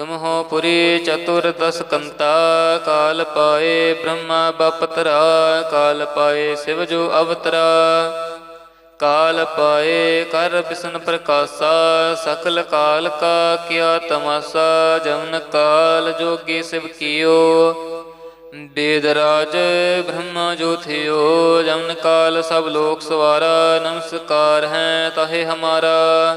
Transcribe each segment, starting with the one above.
ਤੁਮ ਹੋ ਪੁਰੀ ਚਤੁਰ ਦਸ ਕੰਤਾ, ਕਾਲ ਪਾਏ ਬ੍ਰਹਮਾ ਬਪਤਰਾ, ਕਾਲ ਪਾਏ ਸਿਵ ਜੋ ਅਵਤਰਾ। ਕਾਲ ਪਾਏ ਕਰ ਬਿਸਨ ਪ੍ਰਕਾਸ਼ਾ, ਸਕਲ ਕਾਲ ਕਾ ਕਿਆ ਤਮਾਸਾ ਜਮਨ ਕਾਲ ਜੋਗੀ ਸਿਵ ਕੀਓ। ਬੇਦ ਰਾਜ ਬ੍ਰਹਮਾ ਜੋ ਥਿਓ ਜਮਨ ਕਾਲ ਸਭ ਲੋਕ ਸਵਾਰਾ, ਨਮਸਕਾਰ ਹੈ ਤਾਹੇ ਹਮਾਰਾ।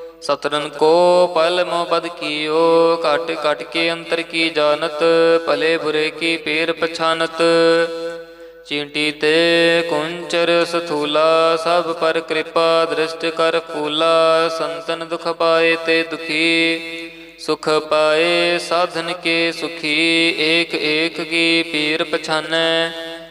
ਸਤਰਨ ਕੋ ਪਲ ਮੋਬਦ ਕੀਓ, ਘਟ ਘਟ ਕੇ ਅੰਤਰ ਕੀ ਜਾਣਤ, ਭਲੇ ਬੁਰੇ ਕੀ ਪੇਰ ਪਛਾਨਤ। ਚੀਂਟੀ ਤੇ ਕੁੰਚਰ ਸਥੂਲਾ, ਸਭ ਪਰ ਕਿਰਪਾ ਦ੍ਰਿਸ਼ਟ ਕਰ ਫੂਲਾ ਸੰਤਨ ਦੁਖ ਪਾਏ ਤੇ ਦੁਖੀ। ਸੁਖ ਪਾਏ ਸਾਧਨ ਕੇ ਸੁਖੀ, ਏਕ ਏਕ ਕੀ ਪੀਰ ਪਛਾਨੈ।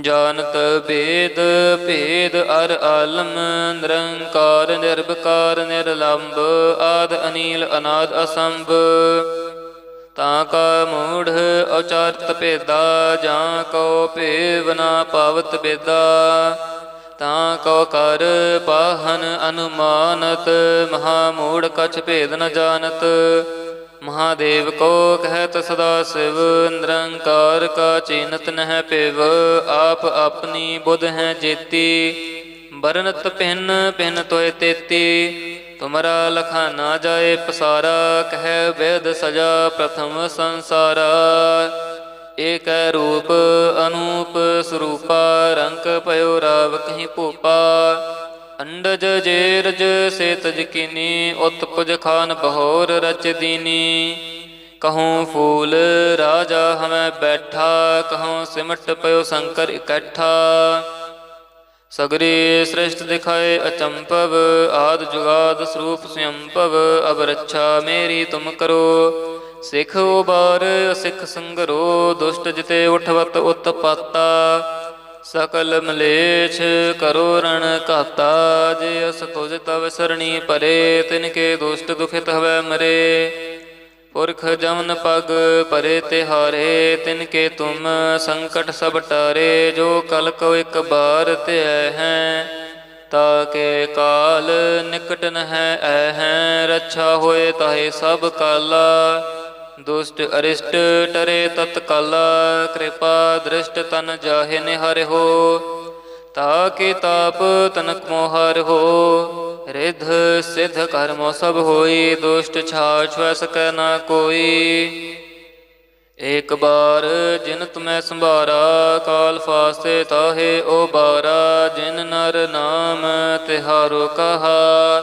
ਜਾਣਤ ਭੇਦ ਭੇਦ ਅਰ ਆਲਮ, ਨਿਰੰਕਾਰ ਨਿਰਭਕਾਰ ਨਿਰਲੰਭ ਆਦ ਅਨੀਲ, ਅਨਾਦ ਅਸੰਭ। ਤਾਂ ਕਾ ਮੂੜ ਉਚਾਰਤ ਭੇਦਾ, ਜਾਂ ਕੋ ਭੇਵ ਨਾ ਪਾਵਤ ਬੇਦਾ। ਤਾਂ ਕੋ ਕਰ ਪਾਹਨ ਅਨੁਮਾਨਤ, ਮਹਾ ਮੂੜ ਕਛ ਭੇਦ ਨ ਜਾਣਤ। ਮਹਾਦੇਵ ਕੋ ਕਹਿਤ ਸਦਾ ਸਿਵ, ਨਿਰੰਕਾਰ ਕਾ ਚੀਨਤ ਨਹਿ ਪਿਵ ਆਪ ਆਪਣੀ ਬੁੱਧ ਹੈ ਜੇਤੀ। ਬਰਨਤ ਪਿੰਨ ਪਿੰਨ ਤੋਏ ਤੇਤੀ, ਤੁਮਰਾ ਲਖਾ ਨਾ ਜਾਏ ਪਸਾਰਾ, ਕਹਿ ਵੇਦ ਸਜਾ ਪ੍ਰਥਮ ਸੰਸਾਰਾ। ਏਕ ਰੂਪ, ਅਨੂਪ ਸਰੂਪਾ, ਰੰਗ ਪਇਓ ਰਾਵ ਕਹੀਂ ਭੂਪਾ। ਅੰਡਜ ਜੇਰਜ ਸੇ ਤਜ ਕੀਨੀ, ਉਤਪਜ ਖਾਨ ਬਹੋਰ ਰਚ ਦੀਨੀ। ਕਹੂੰ ਫੂਲ ਰਾਜਾ ਹਮੈ ਬੈਠਾ, ਕਹੂੰ ਸਿਮਟ ਪਇਓ ਸ਼ੰਕਰ ਇਕੱਠਾ। ਸਗਰੇ ਸ੍ਰਿਸ਼ਟ ਦਿਖਾਏ ਅਚੰਪਵ ਆਦ ਜੁਗਾਦ ਸਰੂਪ ਸੰਯੰਪਵ ਅਬ ਰੱਛਾ ਮੇਰੀ ਤੁਮ ਕਰੋ। ਸਿੱਖ ਉਬਾਰ, ਸਿਖ ਸੰਗਰੋ, ਦੁਸ਼ਟ ਜਿਤੇ ਉਠਵਤ ਉਤਪਾਤਾ। ਸਕਲ ਮਲੇਛ ਕਰੋ ਰਣ ਘਾਤਾ, ਜੇ ਅਸ ਤੁਜ ਤਵ ਸਰਣੀ ਪਰੇ, ਤਿਨ ਕੇ ਦੁਸ਼ਟ ਦੁਖਿਤ ਹਵੈ ਮਰੇ। ਪੁਰਖ ਜਮਨ ਪਗ ਪਰੇ ਤੇ ਹਾਰੇ ਤਿਨ ਕੇ ਤੁਮ ਸੰਕਟ ਸਭ ਟਾਰੇ, ਜੋ ਕਲ ਕੋ ਇੱਕ ਬਾਰ ਧਿਐ ਹੈ, ਤਾ ਕੇ ਕਾਲ ਨਿਕਟ ਨ ਹੈ ਐ ਹੈ, ਰੱਛਾ ਹੋਏ ਤਾਹੇ ਸਭ ਕਾਲਾ। ਦੁਸ਼ਟ ਅਰਿਸ਼ਟ ਟਰੇ ਤਤਕਾਲਾ ਕਿਰਪਾ ਦ੍ਰਿਸ਼ਟ ਤਨ ਜਾਹੇ ਨਿਹਰ ਹੋ। ਤਾ ਤਾਕੇ ਤਾਪ ਤਨਕ ਮੋਹਰ ਹੋ। ਰਿਧ ਸਿਧ ਕਰਮ ਸਭ ਹੋਈ, ਦੁਸ਼ਟ ਛਾਛ ਵੈ ਸਕੈ ਨਾ ਕੋਈ। ਏਕ ਬਾਰ ਜਿਨ ਤੁਮੈ ਸੰਭਾਰਾ, ਕਾਲ ਫਾਸੇ ਤਾਹੇ ਓ ਬਾਰਾ। ਜਿਨ ਨਰ ਨਾਮ ਤਿਹਾਰੋ ਕਹਾ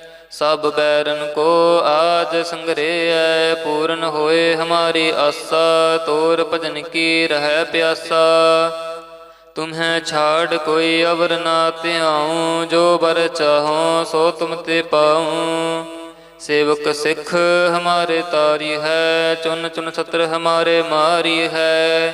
ਸਭ ਬੈਰਨ ਕੋ ਆਜ ਸੰਗਰੇਐ, ਪੂਰਨ ਹੋਏ ਹਮਾਰੀ ਆਸਾ, ਤੋਰ ਭਜਨ ਕੀ ਰਹਿ ਪਿਆਸਾ। ਤੁਮਹਿ ਛਾੜ ਕੋਈ ਅਵਰ ਨਾ ਧਿਆਉ, ਜੋ ਬਰ ਚਾਹੋ ਸੋ ਤੁਮ ਤੇ ਪਾਉ। ਸੇਵਕ ਸਿੱਖ ਹਮਾਰੇ ਤਾਰੀ ਹੈ, ਚੁਨ ਚੁਨ ਸਤਰ ਹਮਾਰੇ ਮਾਰੀ ਹੈ।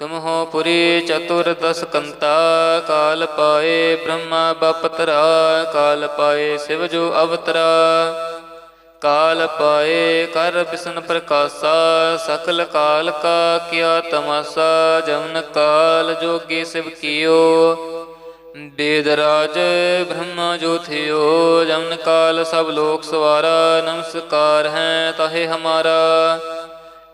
ਤੁਮ ਹੋ ਪੁਰੀ ਚਤੁਰਦਸ ਕੰਤਾ, ਕਾਲ ਪਾਏ ਬ੍ਰਹਮਾ ਬਪਤਰਾ, ਕਾਲ ਪਾਏ ਸਿਵ ਜੋ ਅਵਤਰਾ। ਕਾਲ ਪਾਏ ਕਰ ਬਿਸਨ ਪ੍ਰਕਾਸ਼ਾ, ਸਕਲ ਕਾਲ ਕਾ ਕਿਆ ਤਮਾਸਾ, ਜਮਨ ਕਾਲ ਜੋਗੀ ਸਿਵ ਕੀਓ। ਬੇਦ ਰਾਜ ਬ੍ਰਹਮਾ ਜੋ ਥਿਓ, ਜਮਨ ਕਾਲ ਸਭ ਲੋਕ ਸਵਾਰਾ, ਨਮਸਕਾਰ ਹੈ ਤਾਹੇ ਹਮਾਰਾ।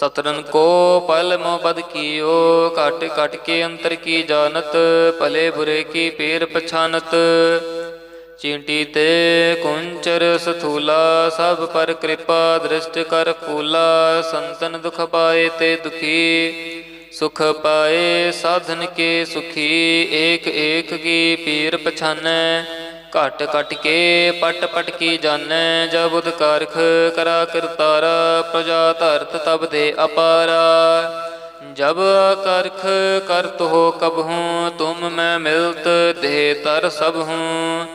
ਸਤਰਨ ਕੋ ਪਲ ਮੋ ਬਦ ਕੀਓ, ਘਟ ਘਟ ਕੇ ਅੰਤਰ ਕੀ ਜਾਣਤ, ਭਲੇ ਬੁਰੇ ਕੀ ਪੇਰ ਪਛਾਨਤ। ਚਿੰਟੀ ਤੇ ਕੁੰਚਰ ਸਥੂਲਾ, ਸਭ ਪਰ ਕਿਰਪਾ ਦ੍ਰਿਸ਼ਟ ਕਰ ਫੂਲਾ, ਸੰਤਨ ਦੁਖ ਪਾਏ ਤੇ ਦੁਖੀ। ਸੁਖ ਪਾਏ ਸਾਧਨ ਕੇ ਸੁਖੀ, ਏਕ ਏਕ ਕੀ ਪੀਰ ਪਛਾਨੈ। ਘਟ ਘਟ ਕੇ ਪਟ ਪਟ ਕੀ ਜਾਣੈ ਉਦ ਕਰਖ ਕਰਾ ਕਰਤਾਰਾ ਪ੍ਰਜਾ ਧਰਤ ਤਬ ਦੇ ਅਪਾਰਾ। ਜਬ ਕਰਖ ਕਰਤ ਹੋ ਕਬ ਹੂੰ, ਤੁਮ ਮੈਂ ਮਿਲਤ ਦੇ ਤਰ ਸਭ ਹੂੰ।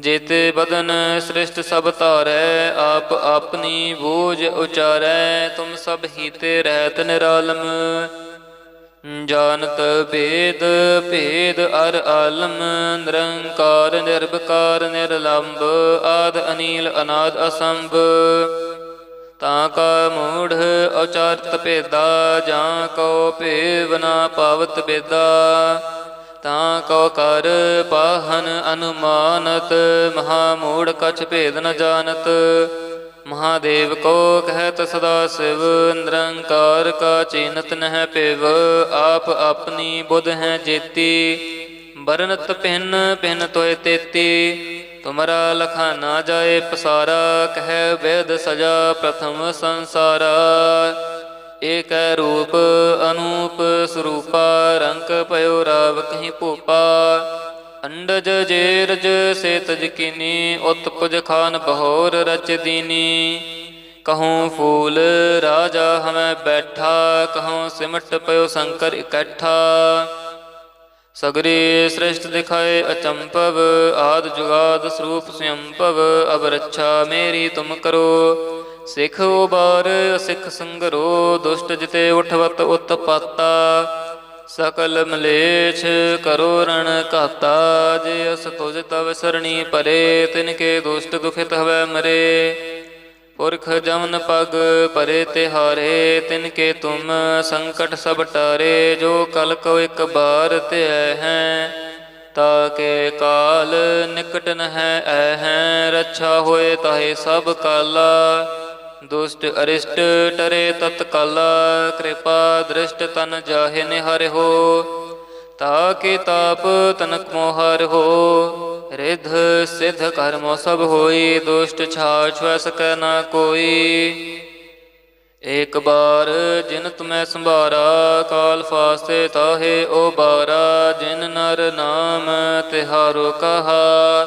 ਜਿਤ ਬਦਨ ਸ੍ਰਿਸ਼ਟ ਸਭ ਧਾਰੈ, ਆਪ ਆਪਨੀ ਬੋਝ ਉਚਾਰੈ, ਤੁਮ ਸਭ ਹੀਤੇ ਰਹਿਤ ਨਿਰਾਲਮ। ਜਾਣਤ ਭੇਦ ਭੇਦ ਅਰ ਆਲਮ ਨਿਰੰਕਾਰ ਨਿਰਭਕਾਰ ਨਿਰਲੰਭ ਆਦ ਅਨੀਲ, ਅਨਾਦ ਅਸੰਭ। ਤਾਂ ਕਾ ਮੂੜ ਉਚਾਰਤ ਭੇਦਾ, ਜਾਂ ਕੋ ਭੇਵ ਨਾ ਪਾਵਤ ਬੇਦਾ ਤਾਂ ਕੋ ਕਰ ਪਾਹਨ ਅਨੁਮਾਨਤ, ਮਹਾ ਮੂੜ ਕਛ ਭੇਦ ਨ ਜਾਣਤ। ਮਹਾਦੇਵ ਕੋ ਕਹਿਤ ਸਦਾ ਸਿਵ, ਨਿਰੰਕਾਰ ਕਾ ਚੀਨਤ ਨਹਿ ਪਿਵ, ਆਪ ਆਪਣੀ ਬੁੱਧ ਹੈ ਜੇਤੀ। ਬਰਨਤ ਪਿੰਨ ਪਿੰਨ ਤੋਏ ਤੇਤੀ, ਤੁਮਰਾ ਲਖਾ ਨਾ ਜਾਏ ਪਸਾਰਾ, ਕਹਿ ਵੇਦ ਸਜਾ ਪ੍ਰਥਮ ਸੰਸਾਰਾ। ਏਕ ਰੂਪ, ਅਨੂਪ, ਸਰੂਪਾ, ਰੰਗ ਪਇਓ ਰਾਵ ਕਹੀਂ ਭੂਪਾ। ਅੰਡਜ ਜੇਰਜ ਸੇ ਤਜ ਕੀਨੀ ਖਾਨ ਬਹੋਰ ਰਚ ਦੀਨੀ। ਕਹੂੰ ਫੂਲ ਰਾਜਾ ਹਮੈ ਬੈਠਾ, ਕਹੂੰ ਸਿਮਟ ਪਇਓ ਸ਼ੰਕਰ ਇਕੱਠਾ। ਸਗਰੇ ਸ੍ਰਿਸ਼ਟ ਦਿਖਾਏ ਅਚੰਪਵ ਆਦ ਜੁਗਾਦ ਸਰੂਪ ਸੰਯੰਪਵ ਅਬ ਰੱਛਾ ਮੇਰੀ ਤੁਮ ਕਰੋ। ਸਿਖ ਉਬਾਰ, ਸਿੱਖ ਸੰਗਰੋ, ਦੁਸ਼ਟ ਜਿਤੇ ਉਠਵਤ ਉਤਪਾਤਾ। ਸਕਲ ਮਲੇਛ ਕਰੋ ਰਣ ਘਾਤਾ, ਜੇ ਅਸ ਤੁਜ ਤਵ ਸਰਣੀ ਪਰੇ, ਤਿਨ ਕੇ ਦੁਸ਼ਟ ਦੁਖਿਤ ਹਵੈ ਮਰੇ। ਪੁਰਖ ਜਮਨ ਪਗ ਪਰੇ ਤਿਹਾਰੇ, ਤਿਨ ਕੇ ਤੁਮ ਸੰਕਟ ਸਭ ਟਾਰੇ, ਜੋ ਕਲ ਕੋ ਇੱਕ ਬਾਰ ਧਿਐ ਹੈ, ਤਾ ਕੇ ਕਾਲ ਨਿਕਟ ਨ ਹੈ ਐ ਹੈ, ਰੱਛਾ ਹੋਏ ਤਾਹੇ ਸਭ ਕਾਲਾ। ਦੁਸ਼ਟ ਅਰਿਸ਼ਟ ਟਰੇ ਤਤਕਾਲਾ, ਕਿਰਪਾ ਦ੍ਰਿਸ਼ਟ ਤਨ ਜਾਹੇ ਨਿਹਰਿ ਹੋ। ਤਾ ਤਾਕੇ ਤਾਪ ਤਨਕ ਮੋਹਰ ਹੋ। ਰਿਧ ਸਿਧ ਕਰਮ ਸਭ ਹੋਈ, ਦੁਸ਼ਟ ਛਾਛ ਵੈ ਸਕੈ ਨਾ ਕੋਈ। ਏਕ ਬਾਰ ਜਿਨ ਤੁਮੈ ਸੰਭਾਰਾ, ਕਾਲ ਫਾਸੇ ਤਾਹੇ ਓ ਬਾਰਾ। ਜਿਨ ਨਰ ਨਾਮ ਤਿਹਾਰੋ ਕਹਾ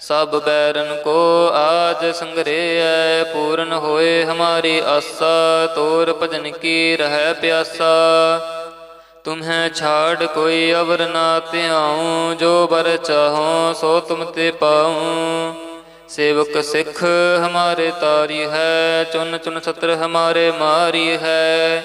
ਸਭ ਬੈਰਨ ਕੋ ਆਜ ਸੰਗਰੇਐ, ਪੂਰਨ ਹੋਏ ਹਮਾਰੀ ਆਸਾ, ਤੋਰ ਭਜਨ ਕੀ ਰਹਿ ਪਿਆਸਾ। ਤੁਮਹਿ ਛਾੜ ਕੋਈ ਅਵਰ ਨਾ ਧਿਆਉ, ਜੋ ਬਰ ਚਾਹੋ ਸੋ ਤੁਮ ਤੇ ਪਾਉ। ਸੇਵਕ ਸਿੱਖ ਹਮਾਰੇ ਤਾਰੀ ਹੈ, ਚੁਨ ਚੁਨ ਸਤਰ ਹਮਾਰੇ ਮਾਰੀ ਹੈ।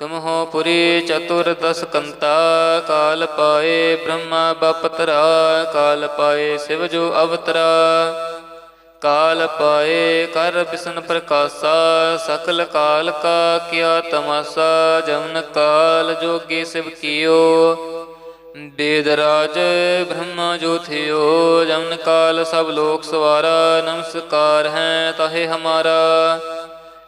ਤੁਮ ਹੋ ਪੁਰੀ ਚਤੁਰ ਦਸ ਕੰਤਾ, ਕਾਲ ਪਾਏ ਬ੍ਰਹਮਾ ਬਪਤਰਾ, ਕਾਲ ਪਾਏ ਸਿਵ ਜੋ ਅਵਤਰਾ। ਕਾਲ ਪਾਏ ਕਰ ਬਿਸਨ ਪ੍ਰਕਾਸ਼ਾ, ਸਕਲ ਕਾਲ ਕਾ ਕਿਆ ਤਮਾਸਾ, ਜਮਨ ਕਾਲ ਜੋਗੀ ਸਿਵ ਕੀਓ। ਦੇਦਰਾਜ ਬ੍ਰਹਮਾ ਜੋ ਥਿਓ, ਜਮਨ ਕਾਲ ਸਭ ਲੋਕ ਸਵਾਰਾ, ਨਮਸਕਾਰ ਹੈ ਤਾਹੇ ਹਮਾਰਾ।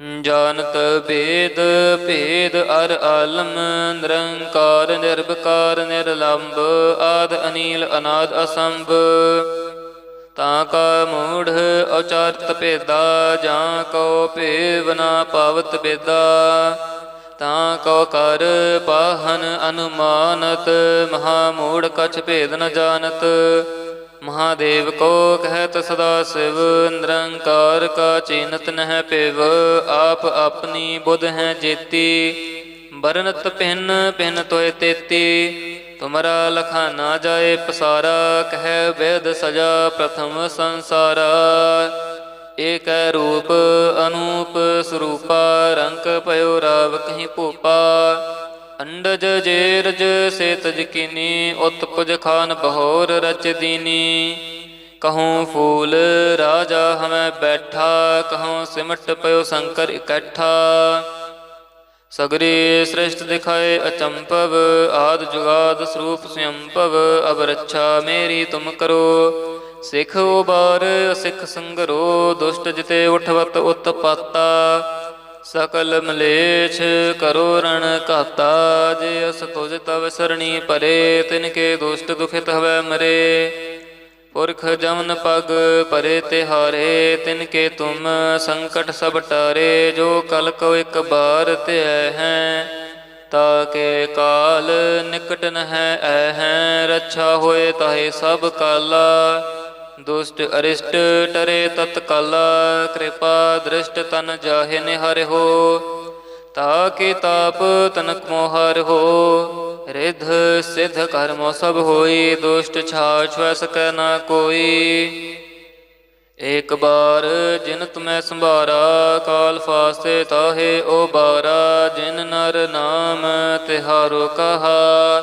ਜਾਣਤ ਭੇਦ ਭੇਦ ਅਰ ਆਲਮ, ਨਿਰੰਕਾਰ ਨਿਰਭਕਾਰ ਨਿਰਲੰਭ ਆਦ, ਅਨੀਲ, ਅਨਾਦ, ਅਸੰਭ। ਤਾਂ ਕਾ ਮੂੜ ਉਚਾਰਤ ਭੇਦਾ, ਜਾਂ ਕੋ ਭੇਵ ਨਾ ਪਾਵਤ ਬੇਦਾ ਤਾਂ ਕੋ ਕਰ ਪਾਹਨ ਅਨੁਮਾਨਤ, ਮਹਾ ਮੂੜ ਕਛ ਭੇਦ ਨ ਜਾਣਤ। ਮਹਾਦੇਵ ਕੋ ਕਹਿਤ ਸਦਾ ਸਿਵ, ਨਿਰੰਕਾਰ ਕਾ ਚੀਨਤ ਨਹਿ ਪਿਵ, ਆਪ ਆਪਣੀ ਬੁੱਧ ਹੈ ਜੇਤੀ। ਬਰਨਤ ਪਿੰਨ ਪਿੰਨ ਤੋਏ ਤੇਤੀ, ਤੁਮਰਾ ਲਖਾ ਨਾ ਜਾਏ ਪਸਾਰਾ, ਕਹਿ ਵੇਦ ਸਜਾ ਪ੍ਰਥਮ ਸੰਸਾਰਾ। ਏਕ ਰੂਪ, ਅਨੂਪ ਸਰੂਪਾ, ਰੰਗ ਭਇਓ ਰਾਵ ਕਹੀਂ ਭੂਪਾ। ਅੰਡਜ ਜੇਰਜ ਸੇ ਤਜ ਕੀਨੀ, ਉਤਪਜ ਖਾਨ ਬਹੋਰ ਰਚ ਦੀਨੀ। ਕਹੂੰ ਫੂਲ ਰਾਜਾ ਹਮੈ ਬੈਠਾ, ਕਹੂੰ ਸਿਮਟ ਪਇਓ ਸ਼ੰਕਰ ਇਕੱਠਾ। ਸਗਰੀ ਸ੍ਰਿਸ਼ਟ ਦਿਖਾਏ ਅਚੰਪਵ ਆਦ ਜੁਗਾਦ ਸਰੂਪ ਸੰਭਵ ਅਬ ਰੱਛਾ ਮੇਰੀ ਤੁਮ ਕਰੋ। ਸਿਖ ਉਬਾਰ, ਸਿਖ ਸੰਗਰੋ, ਦੁਸ਼ਟ ਜਿਤੇ ਉਠਵਤ ਉਤਪਾਤਾ। ਸਕਲ ਮਲੇਛ ਕਰੋ ਰਣ ਘਾਤਾ, ਜੇ ਅਸ ਤੁਜ ਤਵ ਸਰਣੀ ਪਰੇ ਤਿਨ ਕੇ ਦੁਸ਼ਟ ਦੁਖਿਤ ਹਵੈ ਮਰੇ। ਪੁਰਖ ਜਮਨ ਪਗ ਪਰੇ ਤਿਹਾਰੇ, ਤਿਨ ਕੇ ਤੁਮ ਸੰਕਟ ਸਭ ਟਾਰੇ, ਜੋ ਕਲ ਕੋ ਇੱਕ ਬਾਰ ਧਿਐ ਹੈ, ਤਾ ਕੇ ਕਾਲ ਨਿਕਟ ਨ ਹੈ ਐ ਹੈ, ਰੱਛਾ ਹੋਏ ਤਾਹੇ ਸਭ ਕਾਲਾ। ਦੁਸ਼ਟ ਅਰਿਸ਼ਟ ਟਰੇ ਤਤਕਾਲਾ ਕਿਰਪਾ ਦ੍ਰਿਸ਼ਟ ਤਨ ਜਾਹੇ ਨਿਹਰਿ ਹੋ। ਤਾ ਕੇ ਤਾਪ ਤਨਕ ਮੋਹਰ ਹੋ। ਰਿਧ ਸਿਧ ਕਰਮੋ ਸਭ ਹੋਈ, ਦੁਸ਼ਟ ਛਾਛ ਵੈ ਸਕੈ ਨਾ ਕੋਈ। ਏਕ ਬਾਰ ਜਿਨ ਤੁਮੈ ਸੰਭਾਰਾ, ਕਾਲ ਫਾਸੇ ਤਾਹੇ ਓ ਬਾਰਾ। ਜਿਨ ਨਰ ਨਾਮ ਤਿਹਾਰੋ ਕਹਾ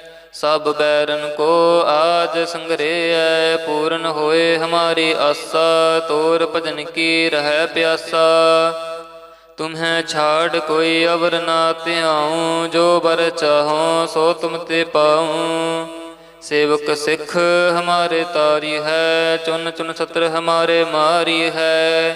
ਸਭ ਬੈਰਨ ਕੋ ਆਜ ਸੰਗਰੇਐ, ਪੂਰਨ ਹੋਏ ਹਮਾਰੀ ਆਸਾ, ਤੋਰ ਭਜਨ ਕੀ ਰਹਿ ਪਿਆਸਾ। ਤੁਮਹੈ ਛਾੜ ਕੋਈ ਅਵਰ ਨਾ ਧਿਆਉ, ਜੋ ਬਰ ਚਾਹੋ ਸੋ ਤੁਮ ਤੇ ਪਾਉ। ਸੇਵਕ ਸਿੱਖ ਹਮਾਰੇ ਤਾਰੀ ਹੈ, ਚੁਨ ਚੁਨ ਸਤਰ ਹਮਾਰੇ ਮਾਰੀ ਹੈ।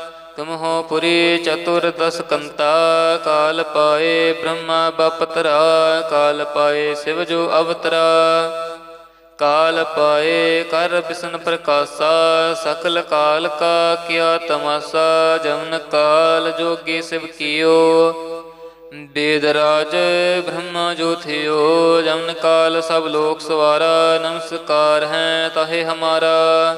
ਤੁਮ ਹੋ ਪੁਰੀ ਚਤੁਰਦਸ ਕੰਤਾ, ਕਾਲ ਪਾਏ ਬ੍ਰਹਮਾ ਬਪਤਰਾ, ਕਾਲ ਪਾਏ ਸਿਵ ਜੋ ਅਵਤਰਾ। ਕਾਲ ਪਾਏ ਕਰ ਬਿਸਨ ਪ੍ਰਕਾਸ਼ਾ, ਸਕਲ ਕਾਲ ਕਾ ਕਿਆ ਤਮਾਸਾ, ਜਮਨ ਕਾਲ ਜੋਗੀ ਸਿਵ ਕੀਓ। ਬੇਦ ਰਾਜ ਬ੍ਰਹਮਾ ਜੋ ਥਿਓ, ਜਮਨ ਕਾਲ ਸਭ ਲੋਕ ਸਵਾਰਾ, ਨਮਸਕਾਰ ਹੈ ਤਾਹੇ ਹਮਾਰਾ।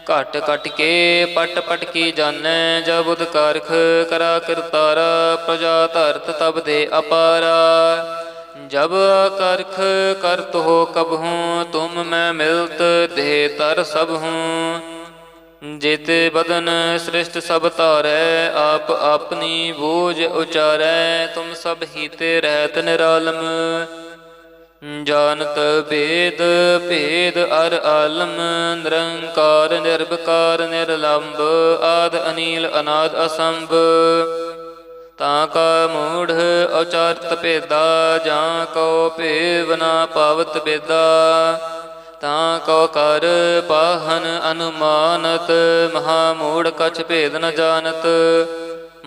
ਘਟ ਘਟ ਕੇ ਪਟ ਪਟ ਕੀ ਜਾਣੈ, ਜਬ ਉਦ ਕਰਖ ਕਰਾ ਕਰਤਾਰਾ ਪ੍ਰਜਾ ਧਰਤ ਤਬ ਦੇ ਅਪਾਰਾ। ਜਬ ਕਰਖ ਕਰਤ ਹੋ ਕਬਹੂ ਤੁਮ ਮੈਂ ਮਿਲਤ ਦੇ ਤਰ ਸਭ ਹੂੰ। ਜੇਤੇ ਬਦਨ ਸ੍ਰਿਸ਼ਟ ਸਭ ਧਾਰੈ, ਆਪ ਆਪਣੀ ਬੋਝ ਉਚਾਰੈ, ਤੁਮ ਸਭ ਹੀਤੇ ਰਹਿਤ ਨਿਰਾਲਮ। ਜਾਣਤ ਭੇਦ ਭੇਦ ਅਰ ਆਲਮ, ਨਿਰੰਕਾਰ ਨਿਰਭਕਾਰ ਨਿਰਲੰਭ ਆਦ ਅਨੀਲ, ਅਨਾਦ ਅਸੰਭ। ਤਾਂ ਕਾ ਮੂੜ ਉਚਾਰਤ ਭੇਦਾ, ਜਾਂ ਕੋ ਭੇਵ ਨਾ ਪਾਵਤ ਬੇਦਾ। ਤਾਂ ਕੋ ਕਰ ਪਾਹਨ ਅਨੁਮਾਨਤ, ਮਹਾ ਮੂੜ ਕਛ ਭੇਦ ਨ ਜਾਣਤ।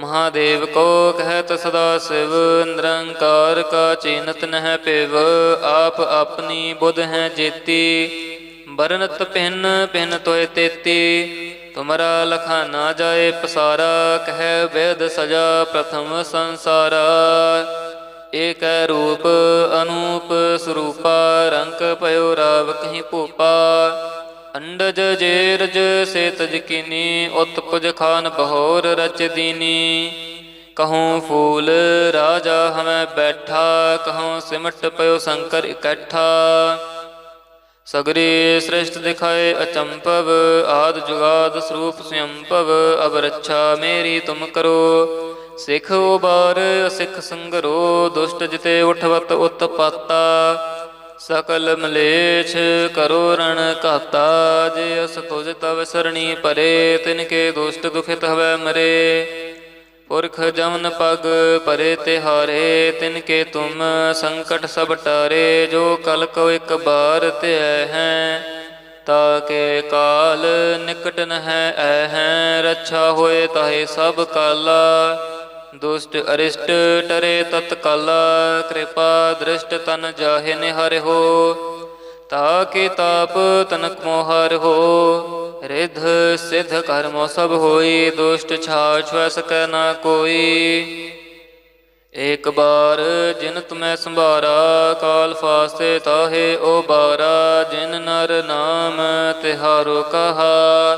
ਮਹਾਦੇਵ ਕੋ ਕਹਿਤ ਸਦਾ ਸਿਵ, ਨਿਰੰਕਾਰ ਕਾ ਚੀਨਤ ਨਹਿ ਪਿਵ ਆਪ ਆਪਣੀ ਬੁੱਧ ਹੈ ਜੇਤੀ। ਬਰਨਤ ਭਿੰਨ ਭਿੰਨ ਤੋਏ ਤੇਤੀ, ਤੁਮਰਾ ਲਖਾ ਨਾ ਜਾਏ ਪਸਾਰਾ, ਕਹਿ ਵੇਦ ਸਜਾ ਪ੍ਰਥਮ ਸੰਸਾਰਾ। ਏਕ ਰੂਪ, ਅਨੂਪ ਸਰੂਪਾ, ਰੰਗ ਪਇਓ ਰਾਵ ਕਹੀਂ ਭੂਪਾ। ਅੰਡਜ ਜੇਰਜ ਸੇ ਤਜ ਕੀਨੀ ਉਤਪਜ ਖਾਨ ਬਹੋਰ ਰਚ ਦੀਨੀ। ਕਹੂੰ ਫੂਲ ਰਾਜਾ ਹਮੈ ਬੈਠਾ, ਕਹੂੰ ਸਿਮਟ ਪਇਓ ਸ਼ੰਕਰ ਇਕੱਠਾ। ਸਗਰੀ ਸ੍ਰਿਸ਼ਟ ਦਿਖਾਏ ਅਚੰਪਵ ਆਦ ਜੁਗਾਦ ਸਰੂਪ ਸੰਯੰਪਵ ਅਬ ਰੱਛਾ ਮੇਰੀ ਤੁਮ ਕਰੋ। ਸਿੱਖ ਉਬਾਰ, ਸਿਖ ਸੰਗਰੋ, ਦੁਸ਼ਟ ਜਿਤੇ ਉਠਵਤ ਉਤਪਾਤਾ। ਸਕਲ ਮਲੇਛ ਕਰੋ ਰਣ ਘਾਤਾ, ਜੇ ਅਸ ਤੁਜ ਤਵ ਸਰਣੀ ਪਰੇ, ਤਿਨ ਕੇ ਦੁਸ਼ਟ ਦੁਖਿਤ ਹਵੈ ਮਰੇ। ਪੁਰਖ ਜਮਨ ਪਗ ਪਰੇ ਤੇ ਹਾਰੇ ਤਿਨ ਕੇ ਤੁਮ ਸੰਕਟ ਸਭ ਟਾਰੇ, ਜੋ ਕਲ ਕੋ ਇੱਕ ਬਾਰ ਧਿਐ ਹੈ, ਤਾ ਕੇ ਕਾਲ ਨਿਕਟ ਨ ਹੈ ਐ ਹੈ, ਰੱਛਾ ਹੋਏ ਤਾਹੇ ਸਭ ਕਾਲਾ। ਦੁਸ਼ਟ ਅਰਿਸ਼ਟ ਟਰੇ ਤਤਕਾਲਾ, ਕਿਰਪਾ ਦ੍ਰਿਸ਼ਟ ਤਨ ਜਾਹੇ ਨਿਹਰ ਹੋ। ਤਾ ਕੇ ਤਾਪ ਤਨਕ ਮੋਹਰ ਹੋ। ਰਿਧ ਸਿਧ ਕਰਮ ਸਭ ਹੋਈ, ਦੁਸ਼ਟ ਛਾਛ ਵੈ ਸਕੈ ਨਾ ਕੋਈ। ਏਕ ਬਾਰ ਜਿਨ ਤੁਮੈ ਸੰਭਾਰਾ, ਕਾਲ ਫਾਸਤੇ ਤਾਹੇ ਓ ਬਾਰਾ। ਜਿਨ ਨਰ ਨਾਮ ਤਿਹਾਰੋ ਕਹਾ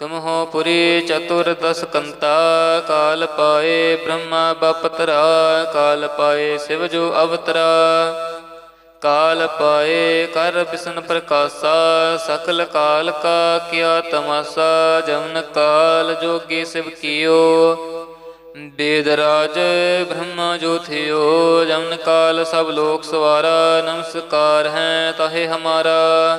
ਤੁਮਹੋ ਪੁਰੀ ਚਤੁਰ ਦਸ ਕੰਤਾ, ਕਾਲ ਪਾਏ ਬ੍ਰਹਮਾ ਬਪਤਰਾ, ਕਾਲ ਪਾਏ ਸਿਵ ਜੋ ਅਵਤਰਾ। ਕਾਲ ਪਾਏ ਕਰ ਬਿਸਨ ਪ੍ਰਕਾਸ਼ਾ, ਸਕਲ ਕਾਲ ਕਾ ਕਿਆ ਤਮਾਸਾ, ਜਮਨ ਕਾਲ ਜੋਗੀ ਸਿਵ ਕੀਓ। ਬੇਦ ਰਾਜ ਬ੍ਰਹਮਾ ਜੋ ਥਿਓ, ਜਮਨ ਕਾਲ ਸਭ ਲੋਕ ਸਵਾਰਾ, ਨਮਸਕਾਰ ਹੈ ਤਾਹੇ ਹਮਾਰਾ।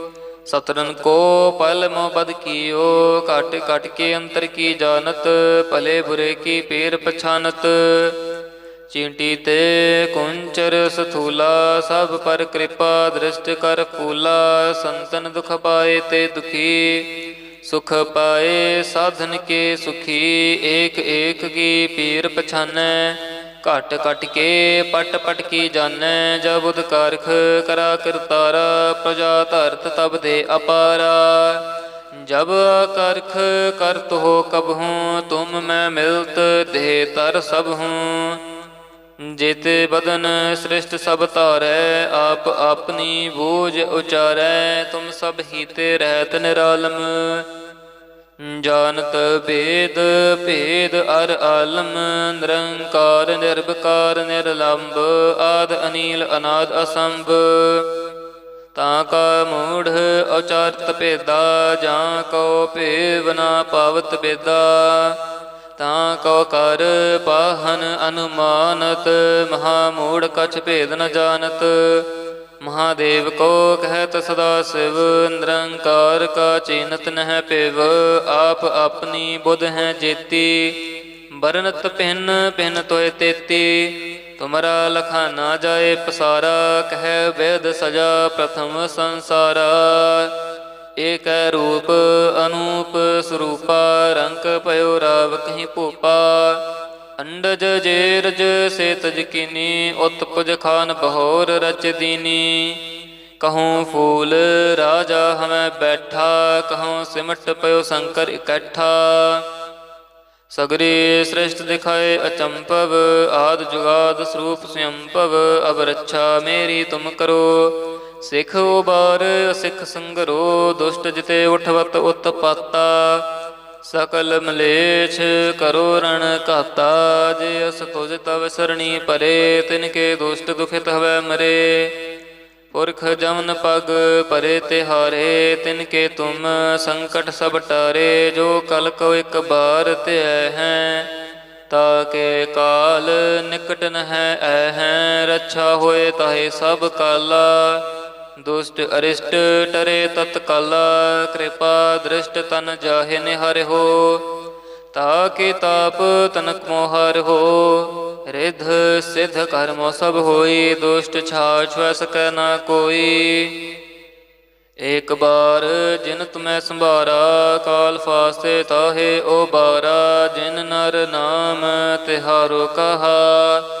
ਸਤਰਨ ਕੋ ਪਲ ਮੋ ਬਦ ਕੀਓ, ਘਟ ਘਟ ਕੇ ਅੰਤਰ ਕੀ ਜਾਣਤ, ਭਲੇ ਬੁਰੇ ਕੀ ਪੀਰ ਪਛਾਨਤ। ਚੀਂਟੀ ਤੇ ਕੁੰਚਰ ਸਥੂਲਾ, ਸਭ ਪਰ ਕਿਰਪਾ ਦ੍ਰਿਸ਼ਟ ਕਰ ਫੂਲਾ, ਸੰਤਨ ਦੁਖ ਪਾਏ ਤੇ ਦੁਖੀ। ਸੁਖ ਪਾਏ ਸਾਧਨ ਕੇ ਸੁਖੀ, ਏਕ ਏਕ ਕੀ ਪੀਰ ਪਛਾਨੈ। ਘਟ ਘਟ ਕੇ ਪਟ ਪਟ ਕੀ ਜਾਣੈ, ਜਬ ਉਦ ਕਾਰਖ ਕਰਾ ਕਰਤਾਰਾ ਪ੍ਰਜਾ ਧਰਤ ਤਬ ਦੇ ਅਪਾਰਾ। ਜਬ ਕਰਖ ਕਰਤ ਹੋ ਕਬ ਹੂੰ, ਤੁਮ ਮੈਂ ਮਿਲਤ ਦੇ ਤਰ ਸਭ ਹੂੰ। ਜੇਤੇ ਬਦਨ ਸ੍ਰਿਸ਼ਟ ਸਭ ਧਾਰੈ, ਆਪ ਆਪਣੀ ਬੋਝ ਉਚਾਰੈ, ਤੁਮ ਸਭ ਹੀਤੇ ਰਹਿਤ ਨਿਰਾਲਮ। ਜਾਣਤ ਭੇਦ ਭੇਦ ਅਰ ਆਲਮ, ਨਿਰੰਕਾਰ ਨਿਰਭਕਾਰ ਨਿਰਲੰਭ ਆਦ ਅਨੀਲ, ਅਨਾਦ ਅਸੰਭ। ਤਾਂ ਕਾ ਮੂੜ ਉਚਾਰਤ ਭੇਦਾ, ਜਾਂ ਕੋ ਭੇਵ ਨਾ ਪਾਵਤ ਬੇਦਾ ਤਾਂ ਕੋ ਕਰ ਪਾਹਨ ਅਨੁਮਾਨਤ, ਮਹਾ ਮੂੜ ਕਛ ਭੇਦ ਨ ਜਾਣਤ। ਮਹਾਦੇਵ ਕੋ ਕਹਿਤ ਸਦਾ ਸਿਵ, ਨਿਰੰਕਾਰ ਕਾ ਚੀਨਤ ਨਹਿ ਪਿਵ, ਆਪ ਆਪਣੀ ਬੁੱਧ ਹੈ ਜੇਤੀ। ਬਰਨਤ ਪਿੰਨ ਪਿੰਨ ਤੋਏ ਤੇਤੀ, ਤੁਮਰਾ ਲਖਾ ਨਾ ਜਾਏ ਪਸਾਰਾ, ਕਹਿ ਵੇਦ ਸਜਾ ਪ੍ਰਥਮ ਸੰਸਾਰਾ। ਏਕ ਰੂਪ, ਅਨੂਪ ਸਰੂਪਾ, ਰੰਗ ਪਇਓ ਰਾਵ ਕਹੀਂ ਭੂਪਾ। ਅੰਡਜ ਜੇਰਜ ਸੇ ਤਜ ਕੀਨੀ ਖਾਨ ਬਹੋਰ ਰਚ ਦੀਨੀ। ਕਹੂੰ ਫੂਲ ਰਾਜਾ ਹਮੈ ਬੈਠਾ, ਕਹੂੰ ਸਿਮਟ ਪਇਓ ਸ਼ੰਕਰ ਇਕੱਠਾ। ਸਗਰੇ ਸ੍ਰਿਸ਼ਟ ਦਿਖਾਏ ਅਚੰਪਵ ਆਦ ਜੁਗਾਦ ਸਰੂਪ ਸੰਭਵ ਅਬ ਰੱਛਾ ਮੇਰੀ ਤੁਮ ਕਰੋ। ਸਿਖ ਉਬਾਰ, ਸਿਖ ਸੰਗਰੋ, ਦੁਸ਼ਟ ਜਿਤੇ ਉਠਵਤ ਉਤਪਾਤਾ। ਸਕਲ ਮਲੇਛ ਕਰੋ ਰਣ ਘਾਤਾ, ਜੇ ਅਸ ਤੁਜ ਤਵ ਸਰਣੀ ਪਰੇ, ਤਿਨ ਕੇ ਦੁਸ਼ਟ ਦੁਖਿਤ ਹਵੈ ਮਰੇ। ਪੁਰਖ ਜਮਨ ਪਗ ਪਰੇ ਤਿਹਾਰੇ, ਤਿਨ ਕੇ ਤੁਮ ਸੰਕਟ ਸਭ ਟਾਰੇ, ਜੋ ਕਲ ਕੋ ਇੱਕ ਬਾਰ ਧਿਐ ਹੈ, ਤਾ ਕੇ ਕਾਲ ਨਿਕਟ ਨ ਹੈ ਐ ਹੈ, ਰੱਛਾ ਹੋਏ ਤਾਹੇ ਸਭ ਕਾਲਾ। ਦੁਸ਼ਟ ਅਰਿਸ਼ਟ ਟਰੇ ਤਤਕਾਲਾ, ਕਿਰਪਾ ਦ੍ਰਿਸ਼ਟ ਤਨ ਜਾਹੇ ਨਿਹਰਿ ਹੋ। ਤਾ ਕੇ ਤਾਪ ਤਨਕ ਮੋਹਰ ਹੋ। ਰਿਧ ਸਿਧ ਕਰਮੋ ਸਭ ਹੋਈ, ਦੁਸ਼ਟ ਛਾਛ ਵੈ ਸਕੈ ਨਾ ਕੋਈ। ਏਕ ਬਾਰ ਜਿਨ ਤੁਮੈ ਸੰਭਾਰਾ, ਕਾਲ ਫਾਸਤੇ ਤਾਹੇ ਓ ਬਾਰਾ। ਜਿਨ ਨਰ ਨਾਮ ਤਿਹਾਰੋ ਕਹਾ